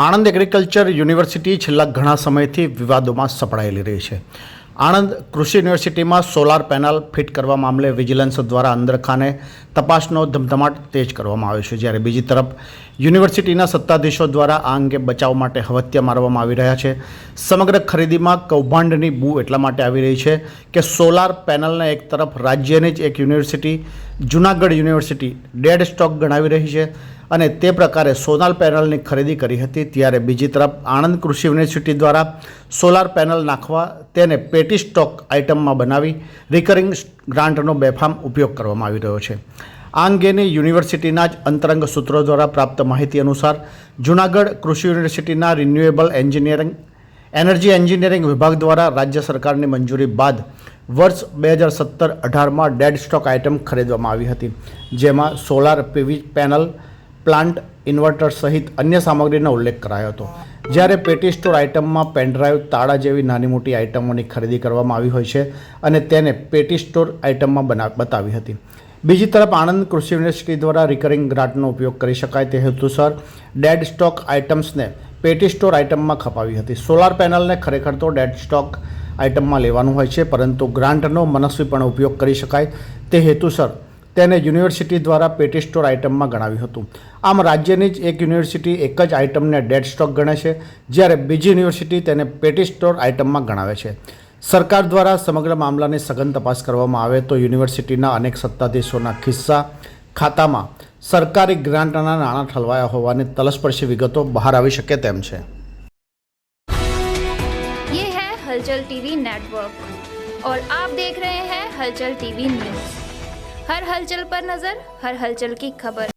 Anand agriculture university છેલ્લા ઘણા સમયથી વિવાદોમાં સપડાયેલી રહી છે. આણંદ કૃષિ યુનિવર્સિટીમાં સોલાર પેનલ ફિટ કરવા મામલે વિજિલન્સ દ્વારા અંદરખાને તપાસનો ધમધમાટ તેજ કરવામાં આવ્યો છે. જ્યારે બીજી તરફ, યુનિવર્સિટીના સત્તાધીશો દ્વારા આ અંગે બચાવ માટે હવત્યા મારવામાં આવી રહ્યા છે. સમગ્ર ખરીદીમાં કૌભાંડની બૂ એટલા માટે આવી રહી છે કે સોલાર પેનલને એક તરફ રાજ્યની જ એક university, Junagadh university dead stock ગણાવી રહી છે. અને તે પ્રકારે સોલાર પેનલની ખરીદી કરી હતી. ત્યારે બીજી તરફ આણંદ કૃષિ યુનિવર્સિટી દ્વારા સોલાર પેનલ નાખવા તેને પેટી સ્ટોક આઇટમમાં બનાવી રિકરિંગ ગ્રાન્ટનો બેફામ ઉપયોગ કરવામાં આવી રહ્યો છે. આ અંગેની યુનિવર્સિટીના જ અંતરંગ સૂત્રો દ્વારા પ્રાપ્ત માહિતી અનુસાર જુનાગઢ કૃષિ યુનિવર્સિટીના રિન્યુએબલ એન્જિનિયરિંગ, એનર્જી એન્જિનિયરિંગ વિભાગ દ્વારા રાજ્ય સરકારની મંજૂરી બાદ વર્ષ બે હજાર સત્તર અઢારમાં ડેડ સ્ટોક આઇટમ ખરીદવામાં આવી હતી. જેમાં solar PV panel plant inverter સહિત અન્ય સામગ્રીનો ઉલ્લેખ કરાયો હતો. જ્યારે પેટી સ્ટોર આઇટમમાં પેનડ્રાઈવ તાળા જેવી નાની મોટી આઇટમોની ખરીદી કરવામાં આવી હોય છે અને તેને પેટી સ્ટોર આઇટમમાં બના, બતાવી હતી. બીજી તરફ આણંદ કૃષિ યુનિવર્સિટી દ્વારા રિકરિંગ ગ્રાન્ટનો ઉપયોગ કરી શકાય તે હેતુસર ડેડ સ્ટોક આઇટમ્સને પેટી સ્ટોર આઇટમમાં ખપાવી હતી. સોલાર પેનલને ખરેખર તો ડેડ સ્ટોક આઇટમમાં લેવાનું હોય છે, પરંતુ ગ્રાન્ટનો મનસ્વીપણે ઉપયોગ કરી શકાય તે હેતુસર તેને યુનિવર્સિટી દ્વારા પેટી સ્ટોર આઇટમમાં ગણાવ્યું હતું આમ રાજ્યની જ એક યુનિવર્સિટી એક જ આઇટમને ડેડ સ્ટોક ગણે છે જ્યારે બીજી યુનિવર્સિટી તેને પેટી સ્ટોર આઇટમમાં ગણાવે છે સરકાર દ્વારા સમગ્ર મામલાની સઘન તપાસ કરવામાં આવે તો યુનિવર્સિટીના અનેક સત્તાધીશોના ખિસ્સા ખાતામાં સરકારી ગ્રાન્ટના નાણાં ઠલવાયા હોવાની તલસ્પર્શી વિગતો બહાર આવી શકે તેમ છે ये है हलचल टीवी नेटवर्क और आप देख रहे हैं हलचल टीवी न्यूज હર હલચલ પર નજર હર હલચલ કી ખબર